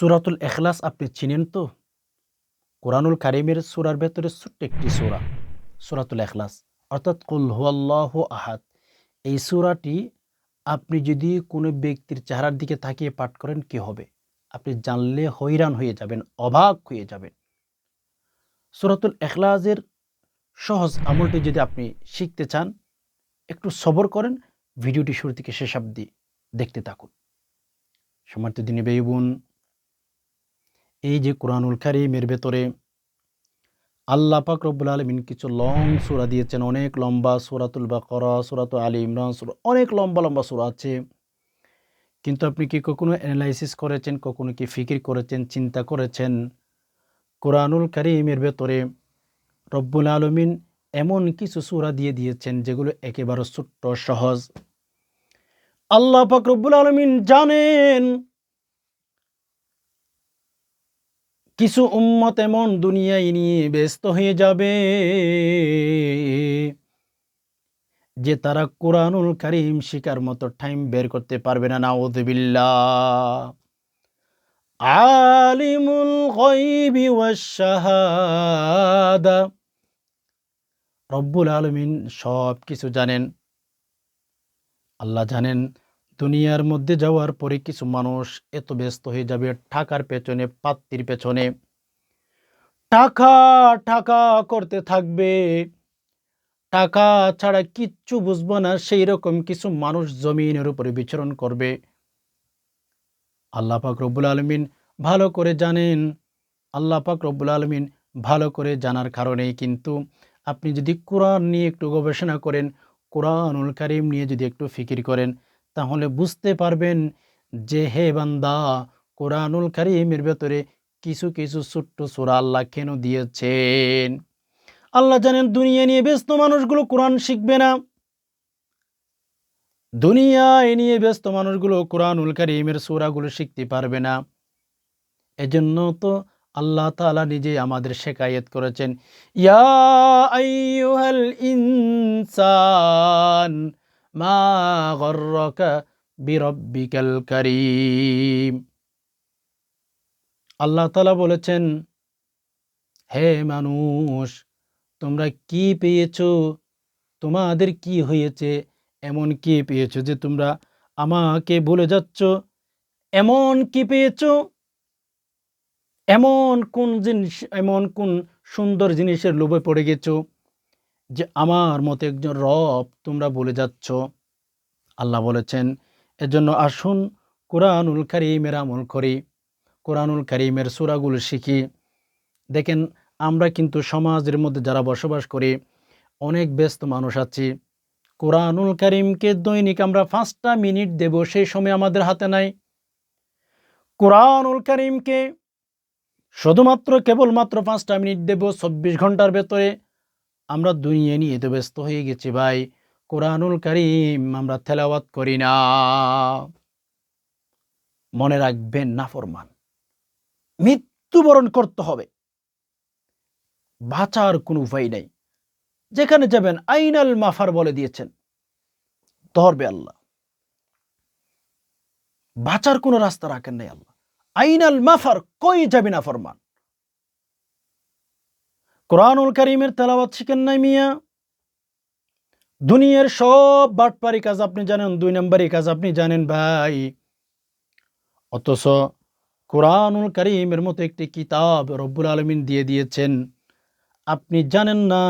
সুরাতুল এখলাস আপনি চিনেন তো? কোরআনুল কারিমের সুরার ভেতরে ছোট্ট একটি সুরা, সুরাতুল এখলাস অর্থাৎ কুল হুয়াল্লাহ আহাদ। এই সুরাটি আপনি যদি কোনো ব্যক্তির চেহারার দিকে তাকিয়ে পাঠ করেন, কি হবে? আপনি জানলে হইরান হয়ে যাবেন, অবাক হয়ে যাবেন। সুরাতুল এখলাসের সহজ আমলটি যদি আপনি শিখতে চান, একটু সবর করেন, ভিডিওটি শুরু থেকে শেষ অবধি দেখতে থাকুন। সমার্থ দিনী বেই বোন এই যে কোরআনুল কারিমের ভেতরে আল্লাহ পাক রব্বুল আলমিন কিছু লং সুরা দিয়েছেন, অনেক লম্বা সুরাতুল বাকরা, সুরাত আলী ইমরান সুরা, অনেক লম্বা লম্বা সুরা আছে। কিন্তু আপনি কি কখনো অ্যানালাইসিস করেছেন, কখনো কি ফিকির করেছেন, চিন্তা করেছেন? কোরআনুল কারিমের ভেতরে রব্বুল আলমিন এমন কিছু সুরা দিয়ে দিয়েছেন, যেগুলো একেবারে ছোট্ট, সহজ। আল্লাহ পাক রব্বুল আলমিন জানেন কিছু উম্মত এমন দুনিয়ায় নিয়ে ব্যস্ত হয়ে যাবে যে তারা কোরআনুল কারিম শিকার মতো টাইম বের করতে পারবে না নাউযুবিল্লাহ আলিমুল রব্বুল আলমিন সব কিছু জানেন। আল্লাহ জানেন দুনিয়ার মধ্যে যাওয়ার পরে কিছু মানুষ এত ব্যস্ত হয়ে যাবে টাকার পেছনে, পাত্তির পেছনে। টাকা টাকা করতে থাকবে। টাকা ছাড়া কিচ্ছু বুঝব না, সেই রকম কিছু মানুষ জমিনের উপরে বিচরণ করবে। আল্লাহ পাক রব্বুল আলমিন ভালো করে জানেন। আল্লাহ পাক রব্বুল আলমিন ভালো করে জানার কারণেই কিন্তু আপনি যদি কোরআন নিয়ে একটু গবেষণা করেন, কোরআনুল কারিম নিয়ে যদি একটু ফিকির করেন তাহলে বুঝতে পারবেন যে, হে বান্দা, কোরআনুল কারিমের ভেতরে কিছু কিছু ছোট্ট সুরা আল্লাহ কেন দিয়েছেন? আল্লাহ জানেন, দুনিয়া নিয়ে ব্যস্ত মানুষগুলো কোরআন শিখবে না। দুনিয়ায় নিয়ে ব্যস্ত মানুষগুলো কোরআনুল কারিমের সুরাগুলো শিখতে পারবে না। এজন্য তো আল্লাহ তাআলা নিজে আমাদের শেখায়ত করেছেন, ইয়া ইনসান মা গর্রকা বিরব্বিকাল কারীম। আল্লাহ বলেছেন, হে মানুষ, তোমরা কি পেয়েছ? তোমাদের কি হয়েছে? এমন কি পেয়েছ যে তোমরা আমাকে বলে যাচ্ছ, এমন কি পেয়েছ? এমন কোন জিনিস, এমন কোন সুন্দর জিনিসের লোভে পড়ে গেছো? যে আমার মতো একজন রব তোমরা বলে যাচ্ছ। আল্লাহ বলেছেন, এজন্য আসুন, কোরআনুল কারিমের আমল করি, কোরআনুল কারিমের সুরাগুলো শিখি। দেখেন, আমরা কিন্তু সমাজের মধ্যে যারা বসবাস করি, অনেক ব্যস্ত মানুষ আছি। কোরআনুল কারিমকে দৈনিক আমরা পাঁচটা মিনিট দেব, সেই সময় আমাদের হাতে নাই। কোরআনুল কারিমকে শুধুমাত্র কেবলমাত্র পাঁচটা মিনিট দেব, চব্বিশ ঘণ্টার ভেতরে। আমরা দুনিয়া নিয়ে তো ব্যস্ত হয়ে গেছি ভাই। কোরআনুল করিম আমরা তেলাওয়াত করি না। মনে রাখবেন না ফরমান। মৃত্যুবরণ করতে হবে। বাঁচার কোনো উপায় নেই। যেখানে যাবেন আইনাল মাফার বলে দিয়েছেন। ধরবে আল্লাহ। বাঁচার কোনো রাস্তা রাখেন নাই আল্লাহ। আইনাল মাফার কই যাবে না ফরমান? কোরআনুল করিমের তেলাওয়াত শিখেন নাই মিয়া? দুনিয়ার সব বাটপারি কাজ আপনি জানেন, দুই নম্বরই কাজ আপনি জানেন ভাই। অথচ কোরআনুল করিমের মতো একটি কিতাব রব্বুল আলমিন দিয়ে দিয়েছেন। আপনি জানেন না,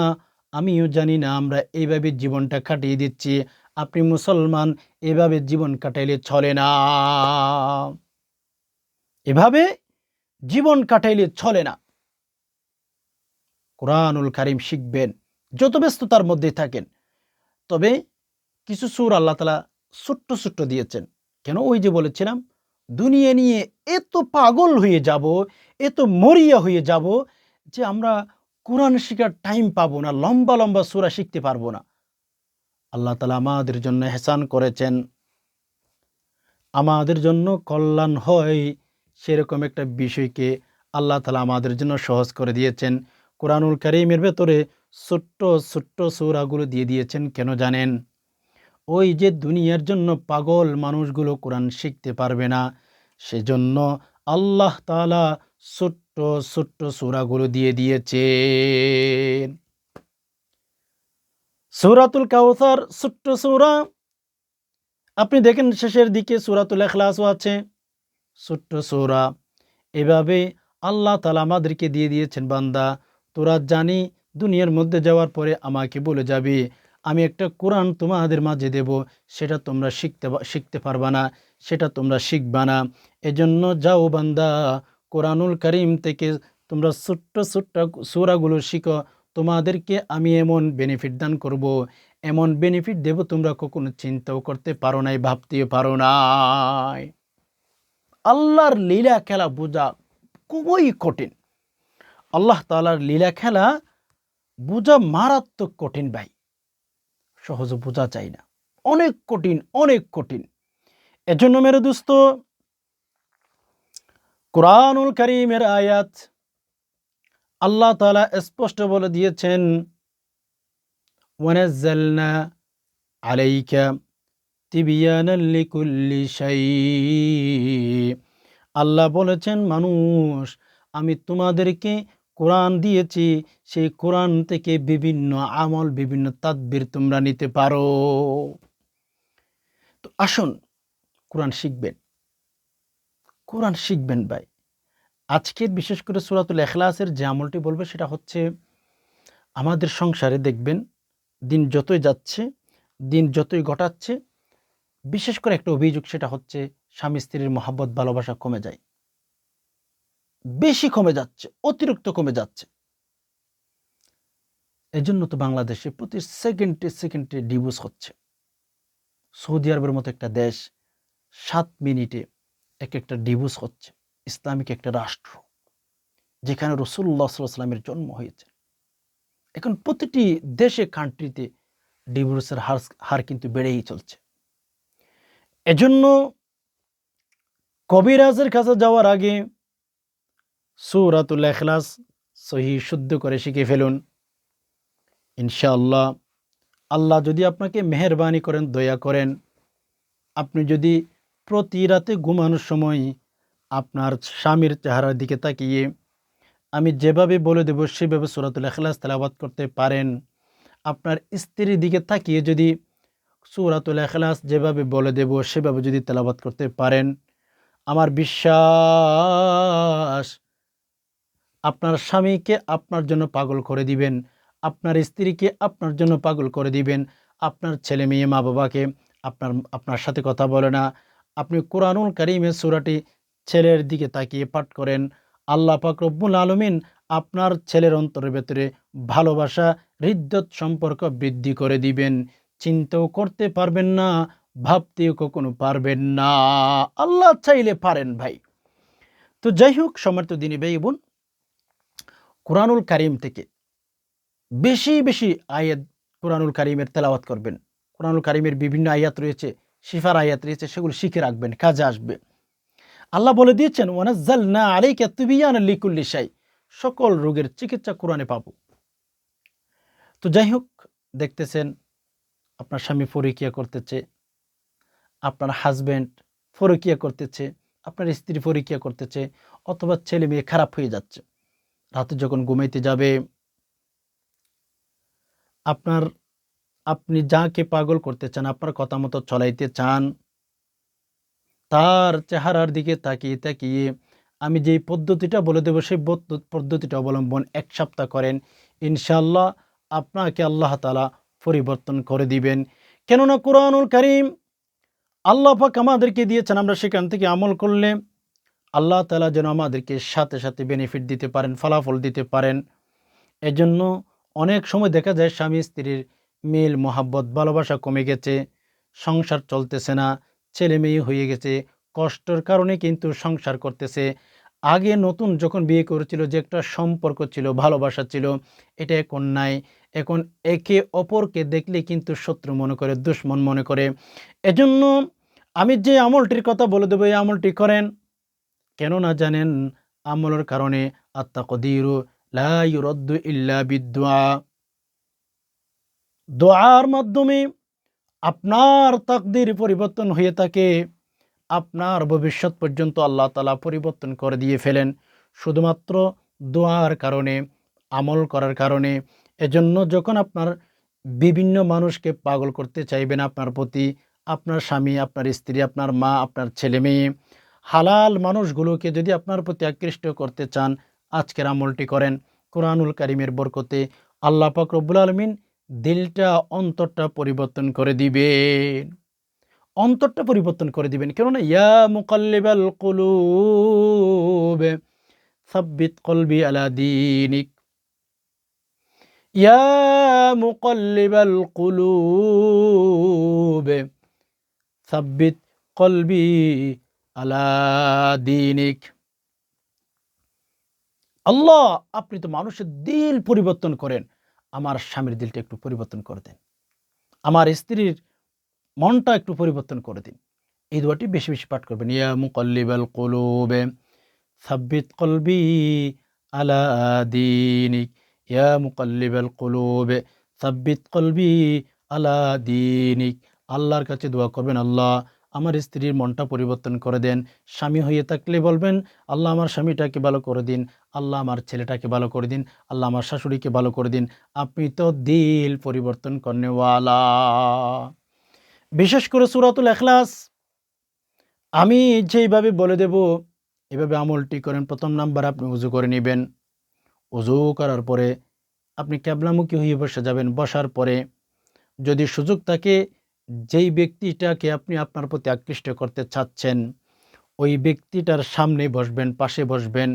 আমিও জানি না, আমরা এইভাবে জীবনটা কাটিয়ে দিচ্ছি। আপনি মুসলমান, এভাবে জীবন কাটাইলে চলে না। এভাবে জীবন কাটাইলে চলে না। কোরআনুল কারিম শিখবেন, যত ব্যস্ততার মধ্যে থাকেন। তবে কিছু সুর আল্লাহ তালা ছোট্ট ছোট্ট দিয়েছেন। কেন? ওই যে বলেছিলাম, দুনিয়া নিয়ে এত পাগল হয়ে যাব, এত মরিয়া হয়ে যাব যে আমরা কোরআন শিখার টাইম পাবো না, লম্বা লম্বা সুরা শিখতে পারব না। আল্লাহ তালা আমাদের জন্য হেসান করেছেন। আমাদের জন্য কল্যাণ হয়, সেরকম একটা বিষয়কে আল্লাহ তালা আমাদের জন্য সহজ করে দিয়েছেন। কোরআনুল করিমের ভেতরে ছোট্ট ছোট্ট সৌরাগুলো দিয়ে দিয়েছেন, কেন জানেন? ওই যে দুনিয়ার জন্য পাগল মানুষগুলো কোরআন শিখতে পারবে না, সেজন্য আল্লাহ তাআলা ছোট্ট ছোট্ট সূরাগুলো দিয়ে দিয়েছেন। সূরাতুল কাউসার, ছোট্ট সূরা। আপনি দেখেন শেষের দিকে সূরাতুল ইখলাসও আছে, ছোট্ট সূরা। এভাবে আল্লাহ তালা আমাদেরকে দিয়ে দিয়েছেন, বান্দা। তোরা জানি দুনিয়ার মধ্যে যাওয়ার পরে আমাকে বলে যাবে। আমি একটা কোরআন তোমাদের মাঝে দেব, সেটা তোমরা শিখতে শিখতে পারবা না, সেটা তোমরা শিখবা না। এজন্য যাও বান্দা, কোরআনুল করিম থেকে তোমরা ছোট্ট ছোট্ট সূরাগুলো শিখো। তোমাদেরকে আমি এমন বেনিফিট দান করব। এমন বেনিফিট দেব তোমরা কখনো চিন্তাও করতে পারো নাই, ভাবতেও পারো নাই। আল্লাহর লীলা খেলা বোঝা খুবই কঠিন। আল্লাহ তাআলার লীলা খেলা বোঝা মারাত্মক কঠিন ভাই। সহজে বোঝা চাই না। অনেক কঠিন অনেক কঠিন। এজন্য মেরে দোস্ত, কোরআনুল করিমের আয়াত আল্লাহ তালা স্পষ্ট বলে দিয়েছেন আলাইকা আল্লাহ বলেছেন, মানুষ, আমি তোমাদেরকে কোরআন দিয়েছি, সেই কোরআন থেকে বিভিন্ন আমল, বিভিন্ন তাদবির তোমরা নিতে পারো। তো আসুন, কোরআন শিখবেন। কোরআন শিখবেন ভাই। আজকের বিশেষ করে সুরাতুল এখলাসের যে আমলটি বলবে, সেটা হচ্ছে আমাদের সংসারে দেখবেন, দিন যতই যাচ্ছে, দিন যতই ঘটাচ্ছে, বিশেষ করে একটা অভিযোগ, সেটা হচ্ছে স্বামী স্ত্রীর মহাব্বত, ভালোবাসা কমে যায়। বেশি কমে যাচ্ছে, অতিরিক্ত কমে যাচ্ছে। এজন্য তো বাংলাদেশে প্রতি সেকেন্ডে সেকেন্ডে ডিভোর্স হচ্ছে। সৌদি আরবের মতো একটা দেশ সাত মিনিটে এক একটা ডিভোর্স হচ্ছে, ইসলামিক একটা রাষ্ট্র, যেখানে রসুল্লাহ সাল্লামের জন্ম হয়েছে। এখন প্রতিটি দেশে কান্ট্রিতে ডিভোর্সের হার হার কিন্তু বেড়েই চলছে। এজন্য কবিরাজের কাছে যাওয়ার আগে সূরাতুল এখলাস সহি শুদ্ধ করে শিখে ফেলুন। ইনশাআল্লাহ, আল্লাহ যদি আপনাকে মেহেরবানি করেন, দয়া করেন, আপনি যদি প্রতি রাতে ঘুমানোর সময় আপনার স্বামীর চেহারার দিকে তাকিয়ে আমি যেভাবে বলে দেব, সেভাবে সুরাতুল এখলাস তেলাওয়াত করতে পারেন। আপনার স্ত্রীর দিকে তাকিয়ে যদি সুরাতুল এখলাস যেভাবে বলে দেব, সেভাবে যদি তেলাবাদ করতে পারেন। আমার বিশ্বাস আপনার স্বামীকে আপনার জন্য পাগল করে দিবেন, আপনার স্ত্রীকে আপনার জন্য পাগল করে দিবেন, আপনার ছেলে মেয়ে মা বাবাকে আপনার আপনার সাথে কথা বলে না। আপনি কোরআনুল করিমের সুরাটি ছেলের দিকে তাকিয়ে পাঠ করেন। আল্লাহ পাক রব্বুল আলমিন আপনার ছেলের অন্তরের ভেতরে ভালোবাসা, হৃদ্যত সম্পর্ক বৃদ্ধি করে দিবেন। চিন্তাও করতে পারবেন না, ভাবতেও কখনো পারবেন না। আল্লাহ চাইলে পারেন ভাই। তো যাই হোক, সমর্থ দিনী ভাই বোন কোরআনুল কারিম থেকে বেশি বেশি আয়াত কোরআনুল কারিমের তেলাওয়াত করবেন। কোরআনুল কারিমের বিভিন্ন আয়াত রয়েছে, শিফার আয়াত রয়েছে, সেগুলো শিখে রাখবেন, কাজে আসবে। আল্লাহ বলে দিয়েছেন ওয়ানাজ্জাল না আলাইকা তুবিয়ান লিকুল্লি শাই সকল রোগের চিকিৎসা কোরআনে পাবো। তো যাই হোক, দেখতেছেন, আপনার স্বামী ফরিকিয়া করতেছে, আপনার হাজব্যান্ড ফরকিয়া করতেছে, আপনার স্ত্রী ফরকিয়া করতেছে, অথবা ছেলে মেয়ে খারাপ হয়ে যাচ্ছে। রাতে যখন ঘুমাইতে যাবে, আপনার, আপনি যাকে পাগল করতে চান, আপনার কথা মতো চলাইতে চান, তার চেহারার দিকে তাকিয়ে তাকিয়ে আমি যেই পদ্ধতিটা বলে দেবো, সেই পদ্ধ- পদ্ধতিটা অবলম্বন এক সপ্তাহ করেন ইনশাল্লাহ আপনাকে আল্লাহ তালা পরিবর্তন করে দিবেন। কেননা কোরআনুল করিম আল্লাহ পাক আমাদেরকে দিয়েছেন, আমরা সেখান থেকে আমল করলে আল্লাহ তালা যেন আমাদেরকে সাথে সাথে বেনিফিট দিতে পারেন, ফলাফল দিতে পারেন। এজন্য অনেক সময় দেখা যায় স্বামী স্ত্রীর মিল, মহাব্বত, ভালোবাসা কমে গেছে, সংসার চলতেছে না, ছেলে মেয়ে হয়ে গেছে, কষ্টের কারণে কিন্তু সংসার করতেছে। আগে নতুন যখন বিয়ে করেছিল যে একটা সম্পর্ক ছিল, ভালোবাসা ছিল, এটা এখন নাই। এখন একে অপরকে দেখলে কিন্তু শত্রু মনে করে, দুশ্মন মনে করে। এজন্য আমি যে আমলটির কথা বলে দেবো, এই আমলটি করেন। কেননা জানেন, আমলের কারণে আত্মা কদিরু লা ইউরদ্দু ইল্লা বিদ্দুয়া দোয়ার মাধ্যমে আপনার তাকদির পরিবর্তন হয়ে থাকে, আপনার ভবিষ্যৎ পর্যন্ত আল্লাহ তালা পরিবর্তন করে দিয়ে ফেলেন। শুধুমাত্র দোয়ার কারণে, আমল করার কারণে। এজন্য যখন আপনার বিভিন্ন মানুষকে পাগল করতে চাইবেন আপনার প্রতি, আপনার স্বামী, আপনার স্ত্রী, আপনার মা, আপনার ছেলে মেয়ে হালাল মানুষগুলোকে যদি আপনার প্রতি আকৃষ্ট করতে চান, আজকের আমলটি করেন। কোরআনুল কারিমের বরকতে আল্লাহ পাক রব্বুল আলমিন দিলটা, অন্তরটা পরিবর্তন করে দিবেন। অন্তরটা পরিবর্তন করে দিবেন। কেননা, ইয়া মুকাল্লিবাল কুলুব, সাব্বিত কলবি আলা দিনিক। ইয়া মুকাল্লিবাল কুলুব, সাব্বিত কলবি আলা আল্লাহ, আপনি তো মানুষের দিল পরিবর্তন করেন। আমার স্বামীর দিলটা একটু পরিবর্তন করে দিন। আমার স্ত্রীর মনটা একটু পরিবর্তন করে দিন। এই দোয়াটি বেশি বেশি পাঠ করবেন। ইয়া মুকল্লিবাল কুলুবে, সাব্বিত কলবি আলা ইয়া মুকল্লিবাল কুলুবে, সাব্বিত কলবি আলা আল্লাহর কাছে দোয়া করবেন, আল্লাহ আমার স্ত্রীর মনটা পরিবর্তন করে দেন। স্বামী হয়ে থাকলে বলবেন, আল্লাহ আমার স্বামীটাকে ভালো করে দিন। আল্লাহ আমার ছেলেটাকে ভালো করে দিন। আল্লাহ আমার শাশুড়িকে ভালো করে দিন। আপনি তো দিল পরিবর্তন করেওয়ালা বিশেষ করে সুরাতুল এখলাস আমি যেইভাবে বলে দেব, এভাবে আমলটি করেন। প্রথম নাম্বার আপনি উজু করে নেবেন। উজু করার পরে আপনি ক্যাবলামুখী হয়ে বসে যাবেন। বসার পরে যদি সুযোগ থাকে যেই ব্যক্তিটাকে আপনি আপনার প্রতি আকৃষ্ট করতে চাচ্ছেন, ওই ব্যক্তিটার সামনে বসবেন, পাশে বসবেন।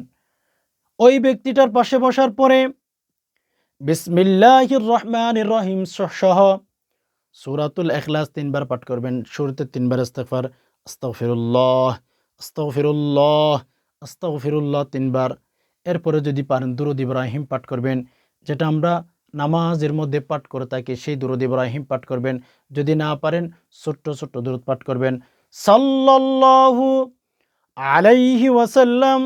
ওই ব্যক্তিটার পাশে বসার পরে বিসমিল্লাহির রহমান রহিম সহ সুরাতুল এখলাস তিনবার পাঠ করবেন। শুরুতে তিনবার ইস্তফার আস্তফিরুল্লাহ আস্তফিরুল্লাহ আস্তফিরুল্লাহ তিনবার। এরপরে যদি পারেন, দুরুদ ইব্রাহিম পাঠ করবেন, যেটা আমরা নামাজের মধ্যে পাঠ করে থাকি সেই দুরুদ ইব্রাহিম পাঠ করবেন। যদি না পারেন, ছোট্ট ছোট্ট দুরুদ পাঠ করবেন। সাল্লাল্লাহু আলাইহি ওয়াসাল্লাম,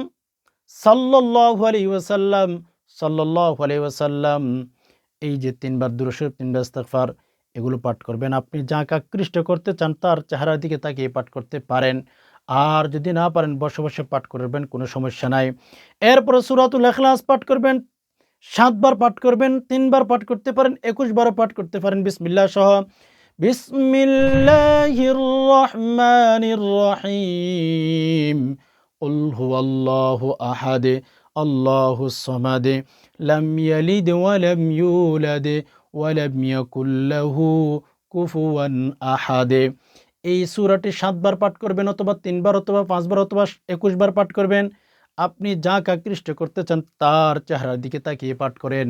সাল্লাল্লাহু আলাইহি ওয়াসাল্লাম, সাল্লাল্লাহু আলাইহি ওয়াসাল্লাম, এই যে তিনবার দুরুশরীফ তিনবার ইস্তেগফার, এগুলো পাঠ করবেন। আপনি যাকে আকৃষ্ট করতে চান, তার চেহারার দিকে তাকিয়ে পাঠ করতে পারেন। আর যদি না পারেন, বসে বসে পাঠ করবেন, কোনো সমস্যা নাই। এরপরে সুরাতুল এখলাস পাঠ করবেন। সাতবার পাঠ করবেন তিনবার পাঠ করতে পারেন একুশ বারও পাঠ করতে পারেন বিসমিল্লা সহ বিসমিল্লাহির রহমানির রহিম قل هو الله أحد الله الصمد لم يلد ولم يولد ولم يكن له কুফুয়া আহাদে এই সুরাটি সাতবার পাঠ করবেন অথবা তিনবার অথবা পাঁচবার অথবা একুশবার পাঠ করবেন আপনি যাকে আকৃষ্ট করতে চান, তার চেহারার দিকে তাকিয়ে পাঠ করেন।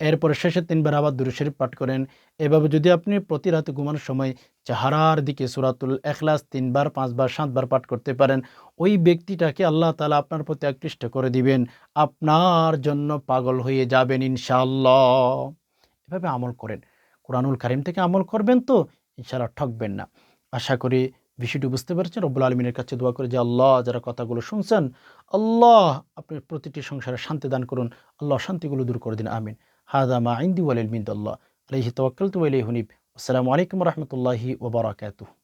এরপরে শেষে তিনবার আবার দুরু শরীফ পাঠ করেন। এভাবে যদি আপনি প্রতি রাতে ঘুমানোর সময় চেহারার দিকে সুরাতুল এখলাস তিনবার, পাঁচবার, সাতবার পাঠ করতে পারেন, ওই ব্যক্তিটাকে আল্লাহ তালা আপনার প্রতি আকৃষ্ট করে দিবেন। আপনার জন্য পাগল হয়ে যাবেন ইনশাল্লাহ এভাবে আমল করেন। কোরআনুল কারিম থেকে আমল করবেন তো ইনশাল্লাহ ঠকবেন না। আশা করি বিষয়টি বুঝতে পারছেন? রব্বুল আলমিনের কাছে দোয়া করে যে, আল্লাহ যারা কথাগুলো শুনছেন, আল্লাহ আপনার প্রতিটি সংসারে শান্তি দান করুন। আল্লাহ শান্তিগুলো দূর করে দিন। আমিন। হাদা মা মিন্দ আল্লাহ আলহি তওয়াক্কাল তু হুনিব। আসসালামু আলাইকুম রহমতুল্লাহি ওবরাকাতুহ